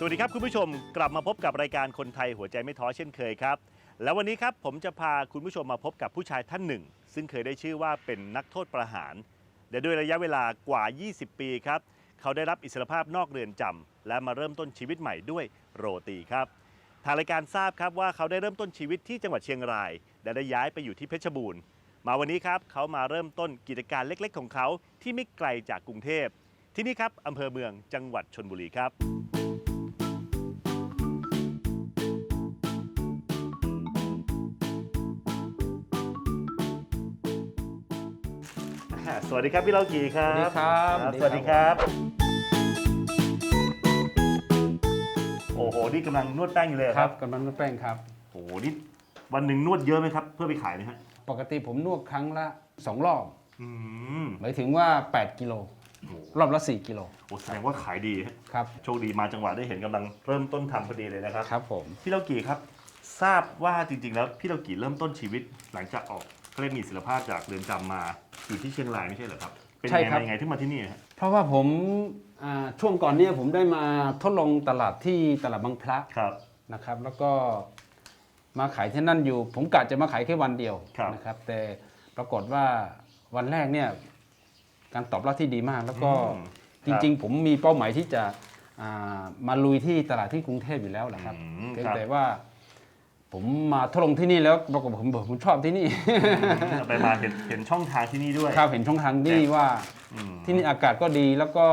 สวัสดีครับคุณผู้ชมกลับมาพบกับรายการคนไทยหัวใจไม่ท้อเช่นเคยครับ แล้ววันนี้ครับผมจะพาคุณผู้ชมมาพบกับผู้ชายท่านหนึ่ง ซึ่งเคยได้ชื่อว่าเป็นนักโทษประหารและด้วยระยะเวลากว่า 20 ปีครับ เขาได้รับอิสรภาพนอกเรือนจำและมาเริ่มต้นชีวิตใหม่ด้วยโรตีครับทางรายการทราบครับว่าเขาได้เริ่มต้นชีวิตที่จังหวัดเชียงราย และได้ย้ายไปอยู่ที่เพชรบูรณ์ มาวันนี้ครับเขามาเริ่มต้นกิจการเล็ก ๆ ของเขาที่ไม่ไกลจากกรุงเทพที่นี่ครับอำเภอเมืองจังหวัดชนบุรีครับ สวัสดีครับพี่เล่ากีครัสวัสดีบครับ สวัสดีครับ โอ้โห นี่กำลังนวดแป้งอยู่เลยเหรอคครัรับบกำลังนวดแป้งครับ โอ้โห นี่วันหนึ่งนวดเยอะไหมครับ เพื่อไปขายไหมฮะ ปกติผมนวดครั้งละ 2 รอบ อืม หมายถึงว่า 8 กิโลโอ้โหรอบละ 4 กิโล โอ้แสดงว่าขายดีฮะครับ โชคดีมาจังหวะได้เห็นกำลังเริ่มต้นทำพอดีเลยนะครับ ครับผม พี่เล่ากีครับ ทราบว่าจริงๆ แล้วพี่เล่ากีเริ่มต้นชีวิตหลังจากออก เขาเรียกมีศิลภาพจากเรือนจำมาอยู่ที่เชียงรายไม่ใช่เหรอครับ เป็นยังไงมายังไงถึงมาที่นี่ฮะเพราะว่าผมอ่าช่วงก่อนเนี้ผมได้มาทดลองตลาดที่ตลาดบางพระครับ นะครับ แล้วก็มาขายที่นั่นอยู่ ผมกะจะมาขายแค่วันเดียวครับ นะครับ แต่ปรากฏว่าวันแรกเนี่ยการตอบรับที่ดีมาก แล้วก็อืมจริง ๆ ผมมีเป้าหมายที่จะอ่ามาลุยที่ตลาดที่กรุงเทพอยู่แล้วแหละครับ อืมเพียงครับ แต่ว่า ผมมาทดลองที่นี่แล้วปรากฏผมผมชอบที่นี่ ไปมาเห็นเห็นช่องทางที่นี่ด้วย ครับเห็นช่องทางที่ว่าอืมที่นี่อากาศก็ดีแล้วก็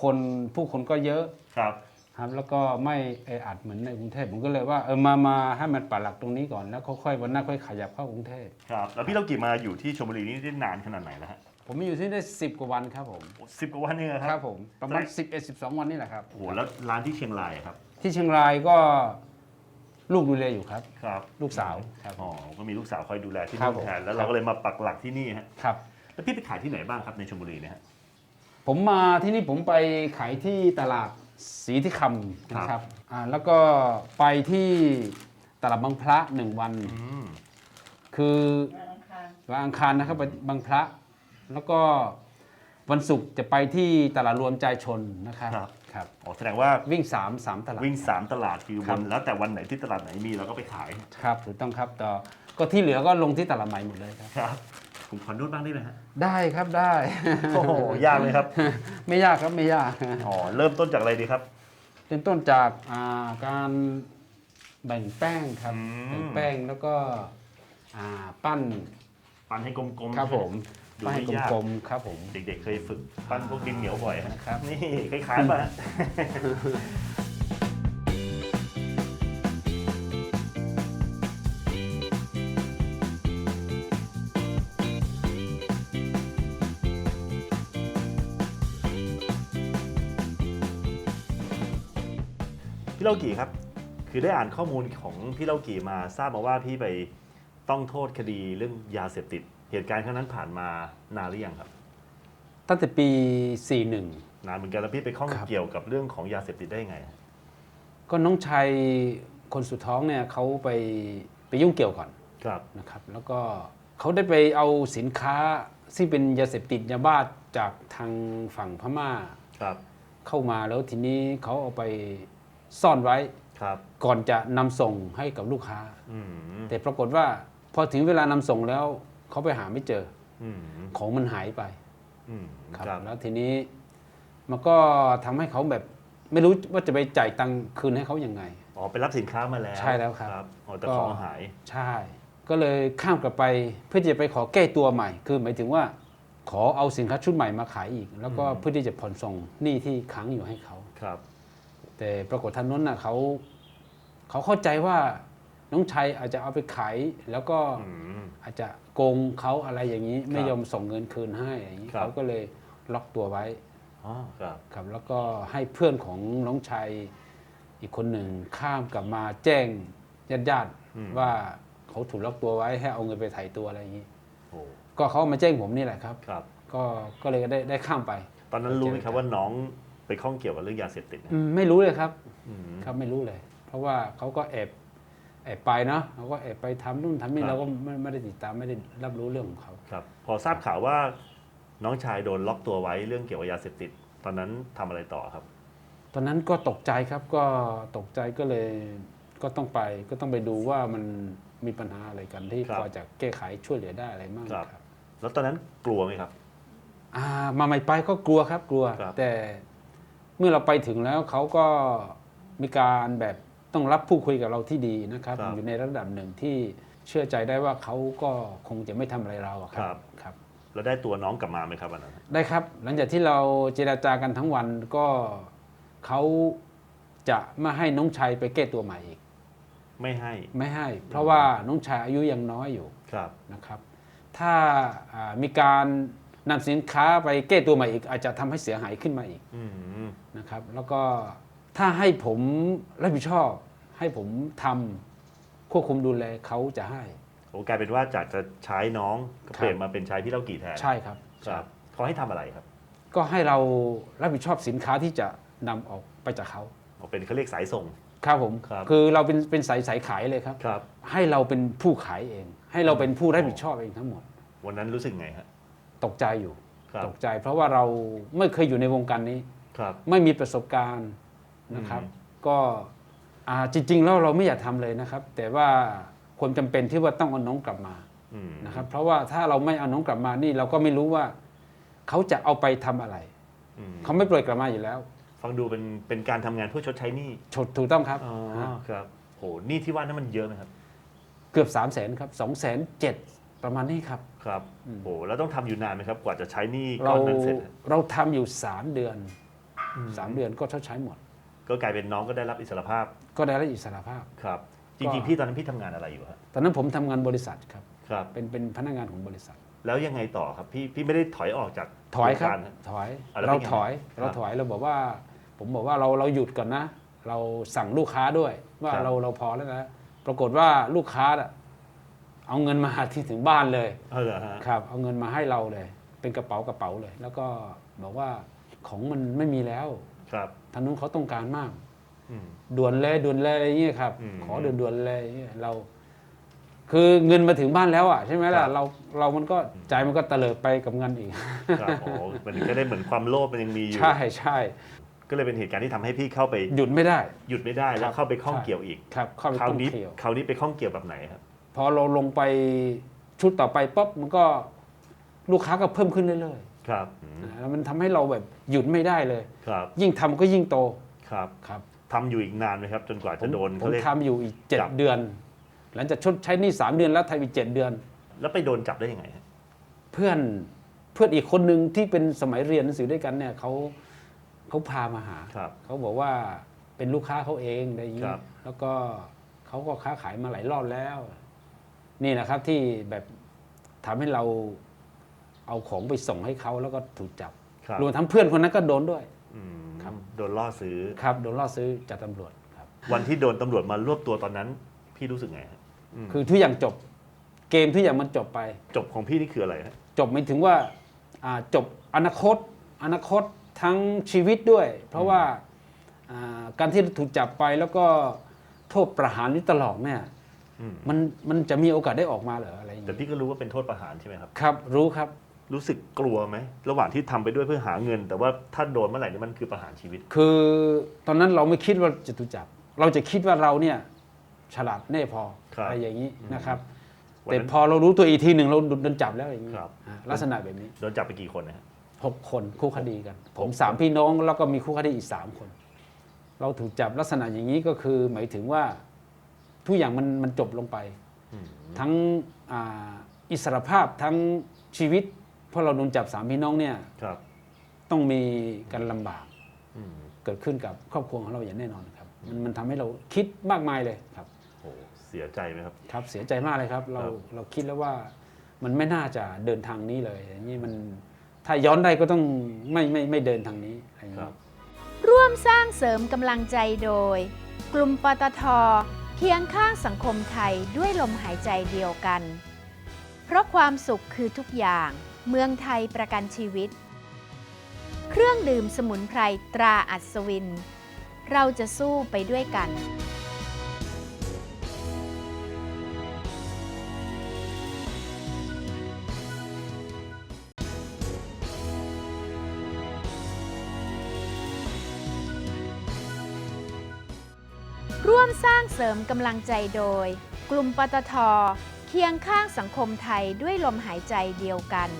คนผู้คนก็เยอะครับ ครับ แล้วก็ไม่แออัดเหมือนในกรุงเทพผมก็เลยว่าเออมามาให้มันปักหลักตรงนี้ก่อนแล้วค่อยๆวันหน้าค่อยขยับเข้ากรุงเทพครับ แล้วพี่เล่ากีมาอยู่ที่ชลบุรีนี่ได้นานขนาดไหนแล้วฮะผมมาอยู่ที่นี่ได้สิบกว่าวันครับผมสิบกว่าวันเองเหรอคครัรับ บผมประมาณสิบเอ็ดสิบสองวันนี่แหละครับ โอ้โหแล้วร้านที่เชียงรายอะครับ ที่เชียงรายก็ ลูกดูแลอยู่ครับ ครับลูกสาวครับ อ๋อก็มีลูกสาวคอยดูแลที่ครันู่บนผมแทนแล้วเราก็เลยมาปักหลักที่นี่ฮะครับ แล้วพี่ไปขายที่ไหนบ้างครับในชลบุรีเนี่ยฮะ ผมมาที่นี่ผมไปขายที่ตลาดศรีที่คำนะคครัรับบอ่าแล้วก็ไปที่ตลาดบางพระหนึ่งวัน อืมคือวันอังคารวันอังคารนะครับไปบางพระ แล้วก็วันศุกร์จะไปที่ตลาดรวมใจชนนะครับ ครับ ครับอ๋อแสดงว่าวิ่ง3ามสามตลาด วิ่งสามตลาดคือครัวับ นแล้วแต่วันไหนที่ตลาดไหนมีเราก็ไปขายครับถูกต้องครับต่อก็ที่เหลือก็ลงที่ตลาดใหม่หมดเลยครับ ครับผมขอนวดบ้างได้ไหมฮะได้ครับได้ โอ้โหยากเลยครับไม่ยากครับไม่ยากอ๋อเริ่มต้นจากอะไรดีครับ เริ่มต้นจากอ่าการแบ่งแป้งครับอืม แบ่งแป้งแล้วก็อ่าปั้น ปั้นให้กลมๆครับผม ดูปั้นให้ไม่ยากกลมๆครับผม เด็กๆเคยฝึกปั้นพวกดินเหนียวบ่อยฮะนะครับ นี่คล้ายๆมาฮะพี่เล่ากี่ครับ คือได้อ่านข้อมูลของพี่เล่ากี่มาทราบมาว่าพี่ไปต้องโทษคดีเรื่องยาเสพติด เหตุการณ์ครั้งนั้นผ่านมานานหรือยังครับ ตั้งแต่ปี 41 นานเหมือนกันแล้วพี่ไปข้องครับเกี่ยวกับเรื่องของยาเสพติดได้ยังไง ก็น้องชายคนสุดท้องเนี่ยเขาไปไปยุ่งเกี่ยวก่อนครับนะครับ แล้วก็เขาได้ไปเอาสินค้าซึ่งเป็นยาเสพติดยาบ้าจากทางฝั่งพม่าครับเข้ามาแล้วทีนี้เขาเอาไปซ่อนไว้ครับก่อนจะนำส่งให้กับลูกค้าอืมแต่ปรากฏว่าพอถึงเวลานำส่งแล้ว เขาไปหาไม่เจออืมของมันหายไปอืมครับครับ แล้วทีนี้มันก็ทำให้เขาแบบไม่รู้ว่าจะไปจ่ายตังค์คืนให้เขายังไง อ๋อไปรับสินค้ามาแล้วใช่แล้วครับอ๋อแต่ก็ ของหาย ใช่ ก็เลยข้ามกลับไปเพื่อที่จะไปขอแก้ตัวใหม่ คือหมายถึงว่า ขอเอาสินค้าชุดใหม่มาขายอีก แล้วก็อืม เพื่อที่จะผ่อนส่งหนี้ที่ค้างอยู่ให้เขา ครับ แต่ปรากฏท่านนั้นน่ะเขาเขาเข้าใจว่า น้องชัยอาจจะเอาไปขายแล้วก็อืมอาจจะโกงเขาอะไรอย่างนี้ ไม่ครับยอมส่งเงินคืนให้อย่างนี้ครับ เขาก็เลยล็อกตัวไว้อ๋อครับ ครับ แล้วก็ให้เพื่อนของน้องชัยอีกคนหนึ่งข้ามกลับมาแจ้งญาติญาติๆอืม ว่าเขาถูกล็อกตัวไว้ให้เอาเงินไปไถ่ตัวอะไรอย่างนี้ โอ้ก็เขามาแจ้งผมนี่แหละครับ ครับ ก็ก็เลยได้ได้ข้ามไปตอนนั้นรู้ไหมครับว่าน้องไปข้องเกี่ยวกับเรื่องยาเสพติดเนี่ยอืมไม่รู้เลยครับ อืม ครับไม่รู้เลย เพราะว่าเขาก็แอบ แอบไปเนาะเขาก็แอบไปทำนู่นทำนี่ครับเราก็ไม่ไม่ได้ติดตามไม่ได้รับรู้เรื่องของเขาครับ พอทราบข่าวว่าน้องชายโดนล็อกตัวไว้เรื่องเกี่ยวกับยาเสพติด ตอนนั้นทำอะไรต่อครับ ตอนนั้นก็ตกใจครับก็ตกใจก็เลยก็ต้องไปก็ต้องไปดูว่ามันมีปัญหาอะไรกันที่ครับพอจะแก้ไขช่วยเหลือได้อะไรบ้างครับครับ แล้วตอนนั้นกลัวไหมครับอ่ามาใหม่ไปก็กลัวครับกลัวครับแต่เมื่อเราไปถึงแล้วเขาก็มีการแบบ ต้องรับผู้คุยกับเราที่ดีนะครับครับ อยู่ในระดับหนึ่งที่เชื่อใจได้ว่าเขาก็คงจะไม่ทำอะไรเราอะคครัรับครับ แล้วได้ตัวน้องกลับมาไหมครับวันนั้น ได้ครับ หลังจากที่เราเจราจากันทั้งวันก็เขาจะไม่ให้น้องชายไปแก้ตัวใหม่อีก ไม่ให้ไม่ให้ เพราะว่าน้องชายอายุยังน้อยอยู่ครับนะครับ ถ้าอ่ามีการนำสินค้าไปแก้ตัวใหม่อีก อาจจะทำให้เสียหายขึ้นมาอีกอืมนะครับ แล้วก็ถ้าให้ผมรับผิดชอบ ให้ผมทำควบคุมดูแลเขาจะให้ โอ้กลายเป็นว่าจากจะใช้น้องก็ครับเปลี่ยนมาเป็นใช้พี่เล่ากี่แทนใช่ครับ ครับเขาให้ทำอะไรครับก็ให้เรารับผิดชอบสินค้าที่จะนำออกไปจากเขาเอาเป็นเขาเรียกสายส่ง ครับผมครับคือเราเป็นเป็นสายสายขายเลยครับ ครับ ให้เราเป็นผู้ขายเอง ให้เราเป็นผู้รับผิดชอบเองทั้งหมด วันนั้นรู้สึกไงฮะตกใจอยู่ ครับตกใจเพราะว่าเราไม่เคยอยู่ในวงการนี้ ครับ ไม่มีประสบการณ์นะครับอืมก็อ่า จริงๆแล้วเราไม่อยากทำเลยนะครับ แต่ว่าความจำเป็นที่ว่าต้องเอาน้องกลับมาอืมนะครับ เพราะว่าถ้าเราไม่เอาน้องกลับมานี่ เราก็ไม่รู้ว่าเขาจะเอาไปทำอะไร อืมเขาไม่ปล่อยกลับมาอยู่แล้วฟังดูเป็นเป็นการทำงานเพื่อชดใช้หนี้ถูกถูกต้องครับอ๋อฮะครับโหหนี้ที่ว่านั้นมันเยอะไหมครับเกือบ3 0 0แสนครับ2 0 0 0 0ประมาณนี้ครับ ครับอืมโหแล้วต้องทำอยู่นานไหมครับ กว่าจะใช้หนี้ก้เราอนนั้นเสร็จฮะเราทำอยู่ 3 เดือนอืม3เดือนก็ชดใช้หมด ก็กลายเป็นน้องก็ได้รับอิสรภาพก็ได้รับอิสรภาพ ครับจก็ริงๆพี่ตอนนั้นพี่ทำงานอะไรอยู่ฮะตอนนั้นผมทำงานบริษัทครับครับ เป็นเป็นพนักงานของบริษัท แล้วยังไงต่อครับพี่พี่ไม่ได้ถอยออกจากถอยครับโงกาฮะ ถอยอะแล้วเราเป็นไงถอยครับเราถอยเราบอกว่า ผมบอกว่าเราเราหยุดก่อนนะ เราสั่งลูกค้าด้วย ว่าครับ เราเราพอแล้วนะปรากฏว่าลูกค้าน่ะเอาเงินมาที่ถึงบ้านเลย เออเหรอฮะครับ เอาเงินมาให้เราเลย เป็นกระเป๋ากระเป๋าเลย แล้วก็บอกว่าของมันไม่มีแล้ว ครับทางนู้นเขาต้องการมากอืมด่วนเลยด่วนเลยอะไรเงี้ยครับอืมขอด่วนด่วนๆเลยอย่างเงี้ยเรา คือเงินมาถึงบ้านแล้วอะใช่ไหมครัล่ะบเราเรามันก็ใจมันก็เตลิดไปกับเงินอีกครับโอ้มันก็ได้เหมือนความโลภมันยังมีอยู่ใช่ใช่ก็เลยเป็นเหตุการณ์ที่ทำให้พี่เข้าไปหยุดไม่ได้ หยุดไม่ได้แล้วเข้าไปข้องเกี่ยวอีกครับเข้าไปคราวต้องนี้เที่ยวคราวนี้ไปข้องเกี่ยวแบบไหนครับ พอเราลงไปชุดต่อไปปุ๊บมันก็ลูกค้าก็เพิ่มขึ้นเรื่อย ครับอืมๆแล้วมันทำให้เราแบบหยุดไม่ได้เลยครับยิ่งทำก็ยิ่งโตครับครับทำอยู่อีกนานไหมครับ จนกว่าผจะมโดนผเขามเรียกทำอยู่อีกเจ็ดจับเดือน หลังจากชดใช้หนี่สามเดือนแล้วไทยอีกเจ็ดเดือน แล้วไปโดนจับได้ยังไงฮะเพื่อนเพื่อนอีกคนหนึ่งที่เป็นสมัยเรียนหนังสือด้วยกันเนี่ยเขาเขาพามาหาครับเขาบอกว่าเป็นลูกค้าเขาเองอะไรอย่างนี้ครับแล้วก็เขาก็ค้าขายมาหลายรอบแล้ว นี่นะครับที่แบบทำให้เรา เอาของไปส่งให้เขาแล้วก็ถูกจับครับรวมทั้งเพื่อนคนนั้นก็โดนด้วยอืมครับโดนล่อซื้อครับโดนล่อซื้อจากตำรวจครับ วันที่โดนตำรวจมารวบตัวตอนนั้น พี่รู้สึกไงฮะมคือทุกอย่างจบ เกมทุกอย่างมันจบไป จบของพี่นี่คืออะไรฮะจบหมายถึงว่าอ่าจบอนาคต อนาคตทั้งชีวิตด้วย เพราะว่าอ่าการที่ถูกจับไปแล้วก็โทษประหารนี้ตลอดเนี่ยอืมมันมันจะมีโอกาสได้ออกมาเหรออะไรอย่างแต่นี้พี่ก็รู้ว่าเป็นโทษประหารใช่ไหมครับ ครับรู้ครับ รู้สึกกลัวไหมระหว่างที่ทำไปด้วยเพื่อหาเงิน แต่ว่าถ้าโดนเมื่อไหร่นี่มันคือประหารชีวิต คือตอนนั้นเราไม่คิดว่าจะถูกจับ เราจะคิดว่าเราเนี่ยฉลาดแน่พอครับอะไรอย่างนี้นะครับวันแต่นั้นพอเรารู้ตัวอีกทีหนึ่งเราโดนจับแล้วอย่างนี้ครับอ่าลักษณะแบบนี้โดนจับไปกี่คนนะฮะหกคนคู่คดีกัน ผมหกคนสามพี่น้องแล้วก็มีคู่คดีอีกสามคน เราถูกจับลักษณะอย่างนี้ก็คือหมายถึงว่าทุกอย่างมันมันจบลงไปอืมทั้งอ่าอิสรภาพทั้งชีวิตเพ ราะเราโดนจับสามพี่น้องเนี่ยครับต้องมีการลำบากอืมเกิดขึ้นกับครอบครัวของเราอย่างแน่นอนครับ มันมันทำให้เราคิดมากมายเลยครับ โหเสียใจไหมครับ ครับเสียใจมากเลยครับ เราครับ เราคิดแล้วว่ามันไม่น่าจะเดินทางนี้เลยอย่างนี้มันถ้าย้อนได้ก็ต้องไม่ไม่ไม่เดินทางนี้อะไรอย่างครันี้ บ ร่วมสร้างเสริมกำลังใจโดย กลุ่มปตทเคียงข้างสังคมไทยด้วยลมหายใจเดียวกัน เพราะความสุขคือทุกอย่าง เมืองไทยประกันชีวิต เครื่องดื่มสมุนไพรตราอัศวิน เราจะสู้ไปด้วยกันร่วมสร้างเสริมกำลังใจโดย กลุ่มปตท เคียงข้างสังคมไทยด้วยลมหายใจเดียวกัน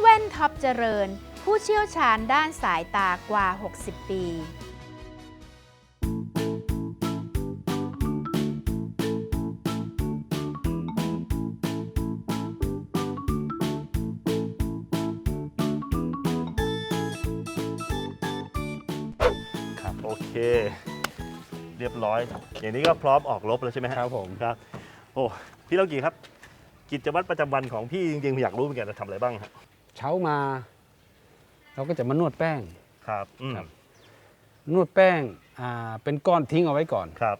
แว่นท็อปเจริญ ผู้เชี่ยวชาญด้านสายตากว่า 60 ปี ครับโอเค เรียบร้อย อย่างนี้ก็พร้อมออกรบแล้วใช่ไหมฮะครับผมครับ โอ้พี่เล่ากี่ครับ กิจวัตรประจำวันของพี่จริงๆอยากรู้เหมือนกันจะทำอะไรบ้างฮะ เช้ามา เราก็จะมานวดแป้ง ครับอืมครับ นวดแป้งอ่าเป็นก้อนทิ้งเอาไว้ก่อน ครับ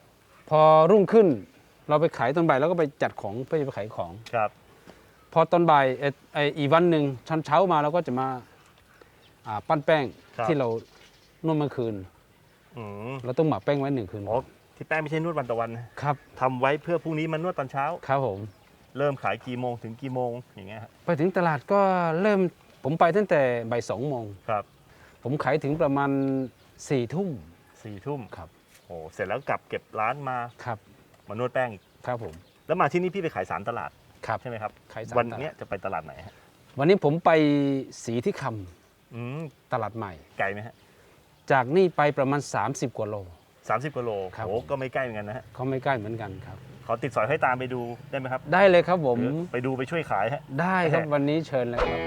พอรุ่งขึ้นเราไปขายตอนบ่ายแล้วก็ไปจัดของเพื่อจะไปขายของ ครับพอตอนบ่ายเอ่อไออีกวันหนึ่งชั้นเช้ามาเราก็จะมาอ่าปั้นแป้งครับที่เรานวดเมื่อคืน อืมเราต้องหมักแป้งไว้หนึ่งคืนอ๋อที่แป้งไม่ใช่นวดวันต่อวันนะครับทำไว้เพื่อพรุ่งนี้มันนวดตอนเช้า ครับผม เริ่มขายกี่โมงถึงกี่โมงอย่างเงี้ยฮะไปถึงตลาดก็เริ่มผมไปตั้งแต่บ่ายสองโมง ครับผมขายถึงประมาณสี่ทุ่มสี่ทุ่มครับโอ้เสร็จแล้วกลับเก็บร้านมาครับมานวดแป้งอีกครับผมแล้วมาที่นี่พี่ไปขายสามตลาดครับ ใช่ไหมครับขายสามวันตลาด เนี้ยจะไปตลาดไหนฮะวันนี้ผมไปสีที่คอืมำตลาดใหม่ ไกลไหมฮะจากนี่ไปประมาณ 30 กว่าโล สามสิบกิโลครับ โอ้ก็ไม่ใกล้เหมือนกันนะฮะ เขาไม่ใกล้เหมือนกันครับข อติดสอยให้ตามไปดูได้ไหมครับได้เลยครับผม หรือไปดูไปช่วยขายฮะ ได้ครับแหม่วันนี้เชิญเลยครับ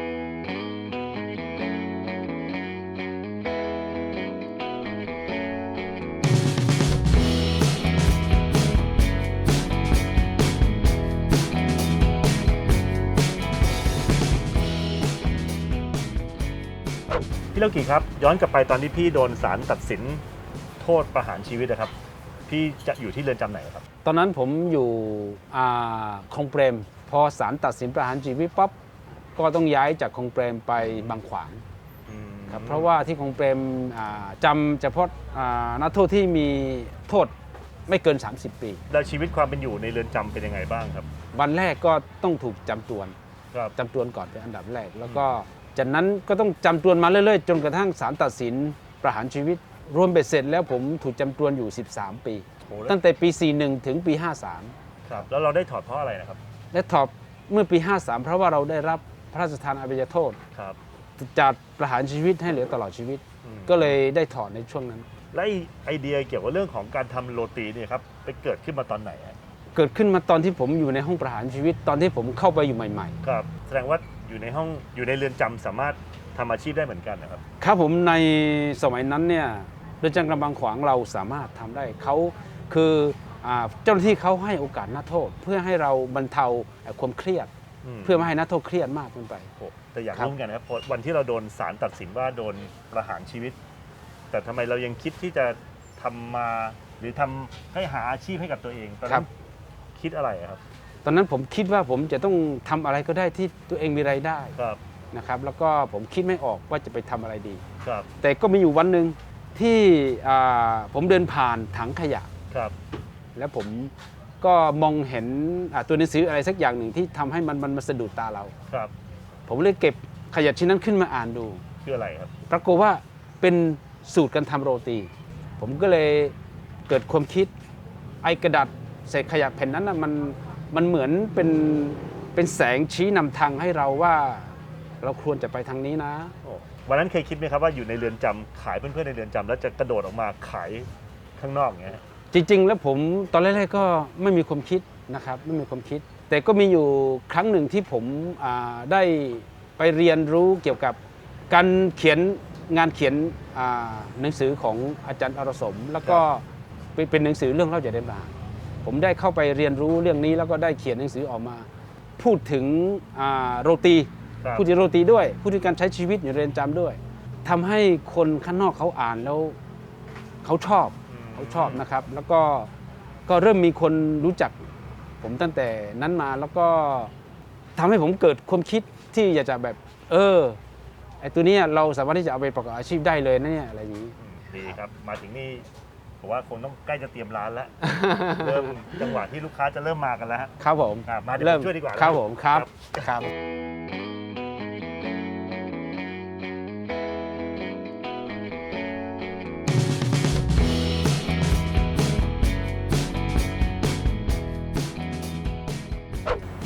พี่เล่ากี่ครับ ย้อนกลับไปตอนที่พี่โดนศาลตัดสินโทษประหารชีวิตนะครับ พี่จะอยู่ที่เรือนจำไหนครับ ตอนนั้นผมอยู่อ่าคลองเปรม พอศาลตัดสินประหารชีวิตปั๊บก็ต้องย้ายจากคลองเปรมไปบางขวางครับเพราะว่าที่คลองเปรมอ่าจำเฉพาะอ่านักโทษที่มีโทษไม่เกิน 30 ปี แล้วชีวิตความเป็นอยู่ในเรือนจำเป็นยังไงบ้างครับ วันแรกก็ต้องถูกจำตวน ครับ จำตวนก่อนเป็นอันดับแรก แล้วก็จากนั้นก็ต้องจำตวนมาเรื่อยๆ จนกระทั่งศาลตัดสินประหารชีวิต รวมเบ็ดเสร็จแล้วผมถูกจำตวนอยู่ 13 ปีโอ้แล้วตั้งแต่ปี 41 ถึงปี 53 ครับแล้วเราได้ถอดเพราะอะไรนะครับและถอดเมื่อปี 53 เพราะว่าเราได้รับพระราชทานอภัยโทษครับจากประหารชีวิตให้เหลือตลอดชีวิต อืมก็เลยได้ถอดในช่วงนั้น และไอ้ไอเดียเกี่ยวกับเรื่องของการทำโรตีเนี่ยครับไปเกิดขึ้นมาตอนไหนฮะเกิดขึ้นมาตอนที่ผมอยู่ในห้องประหารชีวิตตอนที่ผมเข้าไปอยู่ใหม่ครับ แสดงว่าอยู่ในห้องอยู่ในเรือนจำสามารถทำอาชีพได้เหมือนกันนะครับ ๆ ครับผมในสมัยนั้นเนี่ย เรือนจำกำบังขวางเราสามารถทำได้เขาคืออาเจ้าหน้าที่เขาให้โอกาสนักโทษ เพื่อให้เราบรรเทาความเครียดมเพื่อไม่ให้นักโทษเครียดมากเกินไปโอ้แต่อยากครับรู้เหมือนกันนะครับเพราะวันที่เราโดนศาลตัดสินว่าโดนประหารชีวิต แต่ทำไมเรายังคิดที่จะทำมาหรือทำให้หาอาชีพให้กับตัวเองตอนครันั้บนคิดอะไรอะครับ ตอนนั้นผมคิดว่าผมจะต้องทำอะไรก็ได้ที่ตัวเองมีรายได้ครับนะครับ แล้วก็ผมคิดไม่ออกว่าจะไปทำอะไรดีครับแต่ก็มีอยู่วันหนึ่ง ที่อ่าผมเดินผ่านถังขยะ ครับ แล้วผมก็มองเห็นอ่าตัวหนังสืออะไรสักอย่างหนึ่งที่ทำให้มันมันมาสะดุดตาเรา ครับ ผมเลยเก็บขยะชิ้นนั้นขึ้นมาอ่านดูคืออะไรครับ ปรากฏว่าเป็นสูตรการทำโรตี ผมก็เลยเกิดความคิดไอ้กระดาษเศษขยะแผ่นนั้นนะมันมันเหมือนเป็นเป็นแสงชี้นำทางให้เราว่า เราควรจะไปทางนี้นะโอ้ วันนั้นเคยคิดไหมครับว่าอยู่ในเรือนจำขายเพื่อนๆในเรือนจำแล้วจะกระโดดออกมาขายข้างนอกอย่างเงี้ยฮะจริง ๆ แล้วผมตอนแรกๆก็ไม่มีความคิดนะครับไม่มีความคิด แต่ก็มีอยู่ครั้งหนึ่งที่ผมอ่าได้ไปเรียนรู้เกี่ยวกับการเขียนงานเขียนอ่าหนังสือของอาจารย์อรสม แล้วก็เป็นเป็นหนังสือเรื่องเล่าจากได้มาร์กผมได้เข้าไปเรียนรู้เรื่องนี้แล้วก็ได้เขียนหนังสือออกมา พูดถึงอ่าโรตี ครับพูดถึงโรตีด้วยพูดถึงการใช้ชีวิตอยู่ในเรือนจำด้วยทำให้คนข้างนอกเขาอ่านแล้วเขาชอบมเขาชอบนะครับ แล้วก็ก็เริ่มมีคนรู้จักผมตั้งแต่นั้นมาแล้วก็ทำให้ผมเกิดความคิดที่อยากจะแบบ เออไอตัวเนี้ยเราสามารถที่จะเอาไปประกอบอาชีพได้เลยนะเนี่ยอะไรอย่างนี้อืมดีครับมาถึงนี่ผมว่าคงต้องใกล้จะเตรียมร้านแล้วเริ่มจังหวะที่ลูกค้าจะเริ่มมากันแล้วฮะครับผมอะมาเดี๋ยวเริ่ผมช่วยดีกว่าครับผมครับครับ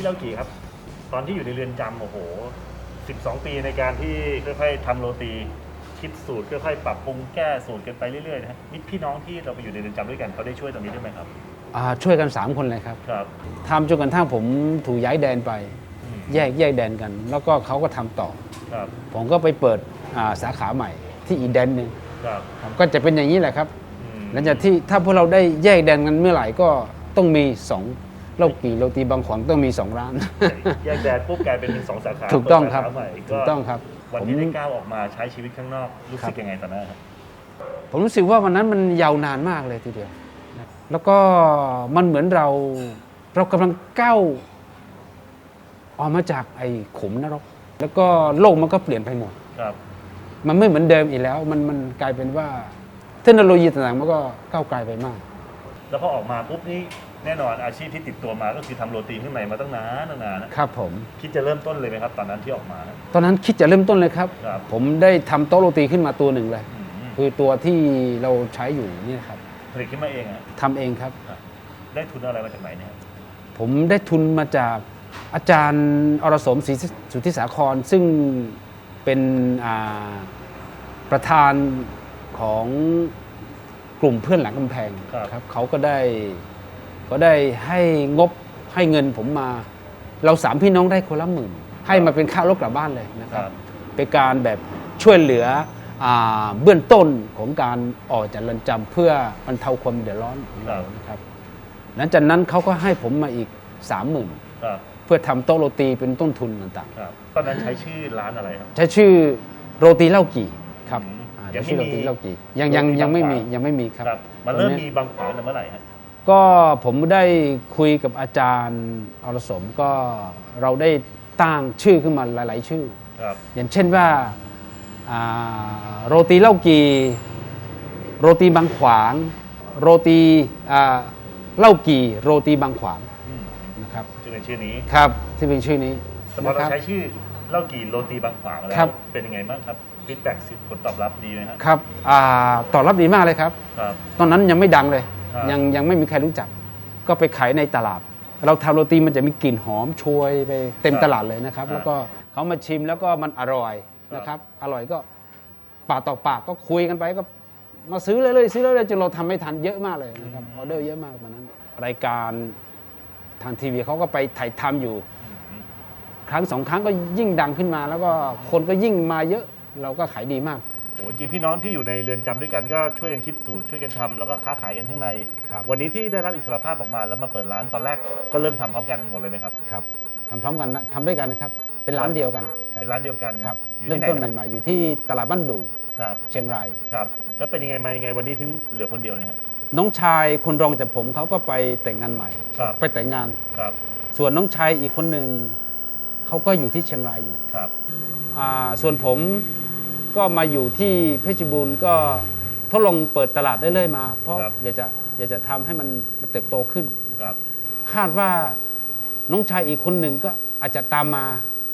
เล่ากี่ครับ ตอนที่อยู่ในเรือนจำโอ้โห 12 ปีในการที่ค่อยๆทำโรตีคิดสูตรค่อยๆปรับปรุงแก้สูตรกันไปเรื่อยๆนะฮะนี่พี่น้องที่เราไปอยู่ในเรือนจำด้วยกันเขาได้ช่วยตรงนี้ด้วยไหมครับ อ่าช่วยกัน 3 คนเลยครับครับทำจนกระทั่งผมถูกย้ายแดนไป อืมแยกแยกแดนกัน แล้วก็เขาก็ทำต่อ ครับผมก็ไปเปิดอ่าสาขาใหม่ ที่อีกแดนหนึ่งครับครับก็จะเป็นอย่างนี้แหละครับ อืมหลังจากที่ถ้าพวกเราได้แยกแดนกันเมื่อไหร่ก็ต้องมีสอง โลกีโรตีบางขวางต้องมีสองร้าน แยกแดนปุ๊บกลายเป็นสองสาขาถูกต้องครับ เปิดสาขาใหม่ถูกต้องครับวันผมที่ได้ก้าวออกมาใช้ชีวิตข้างนอกรู้สึกครับยังไงตอนนั้นครับ ผมรู้สึกว่าวันนั้นมันยาวนานมากเลยทีเดียวนะแล้วก็มันเหมือนเราเรากำลังก้าวออกมาจากไอ้ขุมนรก แล้วก็โลกมันก็เปลี่ยนไปหมด ครับ มันไม่เหมือนเดิมอีกแล้ว มันมันกลายเป็นว่า เทคโนโลยีต่างๆมันก็ก้าวไกลไปมาก แล้วพอออกมาปุ๊บนี่ แน่นอนอาชีพที่ติดตัวมาก็คือทำโรตีข้างในมาตั้งนานตั้งนานนะครับผม คิดจะเริ่มต้นเลยไหมครับ ตอนนั้นที่ออกมานะตอนนั้นคิดจะเริ่มต้นเลยครับ ครับ ผมได้ทำโต๊ะโรตีขึ้นมาตัวหนึ่งเลย อืมคือตัวที่เราใช้อยู่เนี่ยครับผลิตขึ้นมาเองอะทำเองครับ ได้ทุนอะไรมาจากไหนเนี่ยครับผมได้ทุนมาจากอาจารย์อรสมศรีสุทธิสาคร ซึ่งเป็นอ่าประธานของกลุ่มเพื่อนหลังกำแพงครับเขาก็ได้ ก็ได้ให้งบให้เงินผมมา เราสามพี่น้องได้คนละหมื่น ให้มาเป็นค่ารถกลับบ้านเลยนะคครับรับ เป็นการแบบช่วยเหลืออาเบื้องต้นของการออกจากเรือนจำเพื่อบรรเทาความเดือดร้อนของเรานะครับหลังจากนั้นเขาก็ให้ผมมาอีก30,000ครับเพื่อทำโต๊ะโรตีเป็นต้นทุนต่างครับตอนนั้นใช้ชื่อร้านอะไรครับๆใช้ชื่อโรตีเล่ากี่ครับอืมอ่ายังใช้ชื่อไม่โรมีตีเล่ากี่ยังยังโรตียังไม่มีบางขวางยังไม่มีครับครับมันเริ่มตอนนี้มีบางขวางแต่เมื่อไหร่ฮะ ก็ผมได้คุยกับอาจารย์อรสมก็เราได้ตั้งชื่อขึ้นมาหลาย ๆ ชื่อ ครับ อย่างเช่นว่าอ่าโรตีเล่ากีโรตีบางขวาง โรตีอ่าเล่ากีโรตีบางขวางอืมนะครับชื่อเป็นชื่อนี้ ครับที่เป็นชื่อนี้แต่พอนะเราครับ ใช้ชื่อเล่ากี่โรตีบางขวางแล้ครัวบเป็นยังไงบ้างครับฟีดแบ็กผลตอบรับดีไหมครับครับอ่าตอบรับดีมากเลยครับ ครับ ตอนนั้นยังไม่ดังเลย ครับ ยังยังไม่มีใครรู้จัก ก็ไปขายในตลาด เราทำโรตีมันจะมีกลิ่นหอมโชยไปเต็มตลาดเลยนะครับแล้วก็เขามาชิมแล้วก็มันอร่อยนะครับอร่อยก็ปากต่อปากก็คุยกันไปก็มาซื้อเลยเลยซื้อเลยเลยจนเราทำไม่ทันเยอะมากเลยนะครับออเดอร์เยอะมากตอนนั้น รายการทางทีวีเขาก็ไปถ่ายทำอยู่ ครั้งสองครั้งก็ยิ่งดังขึ้นมา แล้วก็คนก็ยิ่งมาเยอะเราก็ขายดีมาก โอ้จริงๆพี่น้องที่อยู่ในเรือนจำด้วยกันก็ช่วยกันคิดสูตรช่วยกันทำแล้วก็ค้าขายกันข้างใน ครับ วันนี้ที่ได้รับอิสรภาพออกมาแล้วมาเปิดร้านตอนแรกก็เริ่มทำพร้อมกันหมดเลยไหมครับ ครับทำพร้อมกันนะทำด้วยกันนะครับ เป็นร้านเดียวกันครับเป็นร้านเดียวกันครับอยู่เริ่ที่มไหนต้นครับใหม่ๆอยู่ที่ตลาดบ้านดูครับเชียงราย ครับ แล้วเป็นยังไงมายังไงวันนี้ถึงเหลือคนเดียวเนี่ยฮะน้องชายคนรองจากผมเขาก็ไปแต่งงานใหม่ ครับไปแต่งงาน ครับส่วนน้องชายอีกคนหนึ่งเขาก็อยู่ที่เชียงรายอยู่ครับ อ่าส่วนผม ก็มาอยู่ที่เพชรบูรณ์ก็ทดลองเปิดตลาดได้เรื่อยมา เพราะอยากจะอยากจะทำให้มันมันเติบโตขึ้น ครับ คาดว่าน้องชายอีกคนหนึ่งก็อาจจะตามมา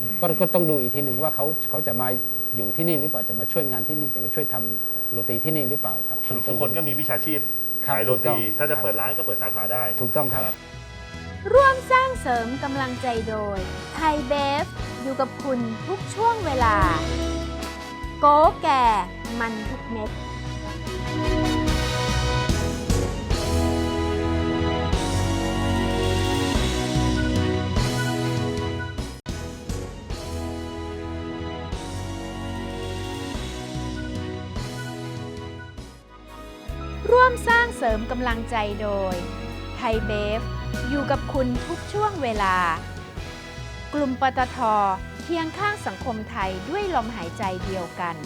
อืม ก็ก็ต้องดูอีกทีหนึ่งว่าเขาเขาจะมาอยู่ที่นี่หรือเปล่าจะมาช่วยงานที่นี่จะมาช่วยทำโรตีที่นี่หรือเปล่าครับสรุปทุกคนก็มีวิชาชีพครับขายโรถูกต้ตีองถ้าจะครับ เปิดร้านก็เปิดสาขาได้ ถูกต้องครับ ร่วมสร้างเสริมกำลังใจโดยไทยเบฟอยู่กับคุณทุกช่วงเวลา โกแก่มันทุกเม็ดร่วมสร้างเสริมกำลังใจโดย ไทยเบฟ อยู่กับคุณทุกช่วงเวลา กลุ่มปตท เคียงข้างสังคมไทยด้วยลมหายใจเดียวกัน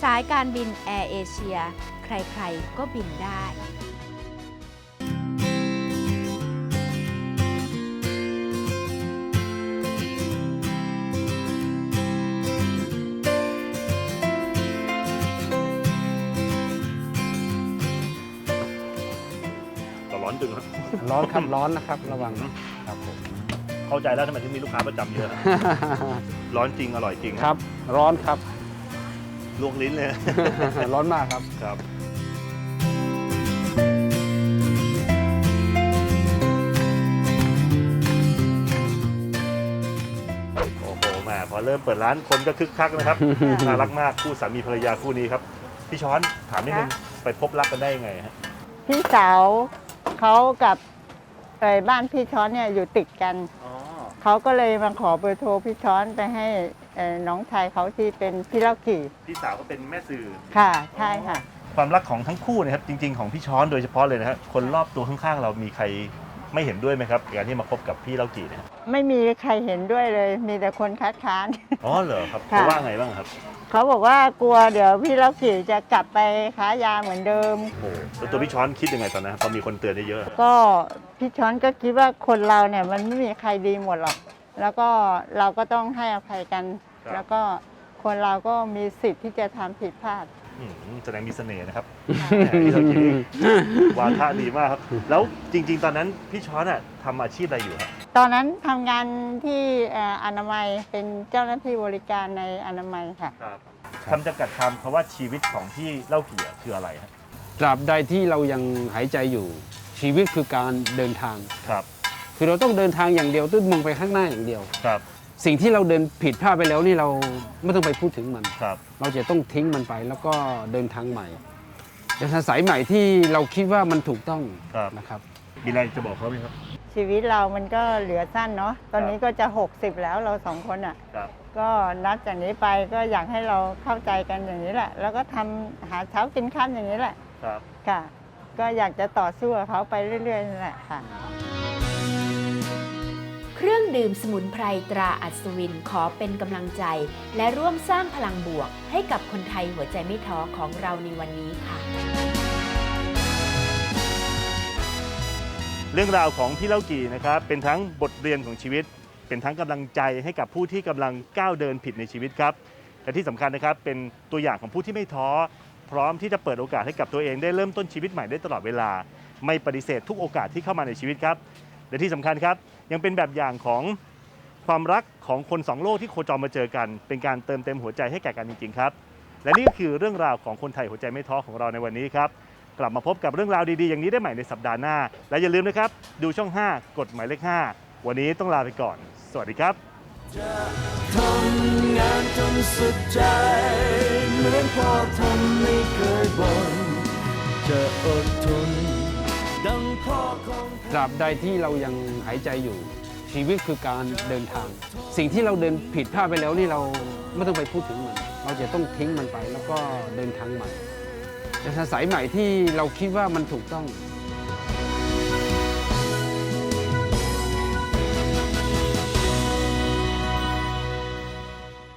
สายการบินแอร์เอเชียใครๆ ก็บินได้ก็ร้อนจึงครับ ร้อนครับร้อนนะครับ ระวังนะครับผม เข้าใจแล้วทำไมถึงมีลูกค้าประจำเยอะ ร้อนจริงอร่อยจริงครับ ร้อนครับ ลวกลิ้นเลย ร้อนมากครับ ครับโอ้โหแมาพอเริ่มเปิดร้านคนก็คึกคักนะครับ น่ารักมากคู่สามีภรรยาคู่นี้ครับ พี่ช้อนถามนิดนึงไปพบรักกันได้ยังไงฮะพี่สาวเขากับเอ่บ้านพี่ช้อนเนี่ยอยู่ติดกัน เขาก็เลยมาขอเบอร์โทรพี่ช้อนไปให้เอ่อน้องชายเขาที่เป็นพี่เล่ากี่พี่สาวก็เป็นแม่สื่อ ค่ะ ใช่ค่ะ ความรักของทั้งคู่นะครับจริง ๆ ของพี่ช้อนโดยเฉพาะเลยนะครับคนรอบตัวข้างๆ เรามีใคร ไม่เห็นด้วยไหมครับการที่มาคบกับพี่เล่ากี่เนี่ยไม่มีใครเห็นด้วยเลย มีแต่คนคัดค้าน อ๋อเหรอครับค่ะเขาว่าไงบ้างครับเขาบอกว่ากลัวเดี๋ยวพี่เล่ากี่จะกลับไปค้ายาเหมือนเดิม โอ้โหแล้วตัวพี่ช้อนคิดยังไงตอนนั้นพอมีคนเตือนเยอะๆก็พี่ช้อนก็คิดว่าคนเราเนี่ยมันไม่มีใครดีหมดหรอก แล้วก็เราก็ต้องให้อภัยกันครับแล้วก็คนเราก็มีสิทธิ์ที่จะทำผิดพลาด อืมแสดงมีเสน่ห์นะครับแหมพี่เล่ากี่วาทะดีมากครับ แล้วจริง ๆ ตอนนั้นพี่ช้อนอะทำอาชีพอะไรอยู่ครับตอนนั้นทำงานที่เอ่ออนามัยเป็นเจ้าหน้าที่บริการในอนามัยค่ะ ครับคำจำกัดคำเพราะว่าชีวิตของพี่เล่ากี่อะคืออะไรครับตราบใดที่เรายังหายใจอยู่ ชีวิตคือการเดินทาง ครับ คือเราต้องเดินทางอย่างเดียวต้องมองไปข้างหน้าอย่างเดียว ครับ สิ่งที่เราเดินผิดพลาดไปแล้วนี่เราไม่ต้องไปพูดถึงมัน ครับ เราจะต้องทิ้งมันไปแล้วก็เดินทางใหม่จะสายใหม่ที่เราคิดว่ามันถูกต้องครับ นะครับ มีอะไรจะบอกเขาไหมครับ ชีวิตเรามันก็เหลือสั้นเนาะ ตอนนี้ก็จะ 60 แล้วเราสองคนอะ ครับ ก็นับจากนี้ไปก็อยากให้เราเข้าใจกันอย่างนี้แหละ แล้วก็ทำหาเช้ากินข้ามอย่างนี้แหละ ครับ ค่ะ ก็อยากจะต่อสู้กับเขาไปเรื่อยๆนั่นแหละค่ะ เครื่องดื่มสมุนไพรตราอัศวินขอเป็นกำลังใจ และร่วมสร้างพลังบวก ให้กับคนไทยหัวใจไม่ท้อของเราในวันนี้ค่ะ เรื่องราวของพี่เล่ากี่นะครับเป็นทั้งบทเรียนของชีวิต เป็นทั้งกำลังใจให้กับผู้ที่กำลังก้าวเดินผิดในชีวิตครับและที่สำคัญนะครับเป็นตัวอย่างของผู้ที่ไม่ท้อ พร้อมที่จะเปิดโอกาสให้กับตัวเองได้เริ่มต้นชีวิตใหม่ได้ตลอดเวลา ไม่ปฏิเสธทุกโอกาสที่เข้ามาในชีวิตครับ และที่สำคัญครับ ยังเป็นแบบอย่างของความรักของคนสองโลกที่โคจรมาเจอกัน เป็นการเติมเต็มหัวใจให้แก่กันจริงๆครับ และนี่ก็คือเรื่องราวของคนไทยหัวใจไม่ท้อของเราในวันนี้ครับ กลับมาพบกับเรื่องราวดีๆ อย่างนี้ได้ใหม่ในสัปดาห์หน้า และอย่าลืมนะครับ ดูช่อง 5 กดหมายเลข 5 วันนี้ต้องลาไปก่อน สวัสดีครับทำงานจนสุดใจเหมือนพ่อทำไม่เคยบ่นจะอดทน ตราบใดที่เรายังหายใจอยู่ ชีวิตคือการเดินทาง สิ่งที่เราเดินผิดพลาดไปแล้วนี่เราไม่ต้องไปพูดถึงมันเราจะต้องทิ้งมันไปแล้วก็เดินทางใหม่จะสายใหม่ที่เราคิดว่ามันถูกต้อง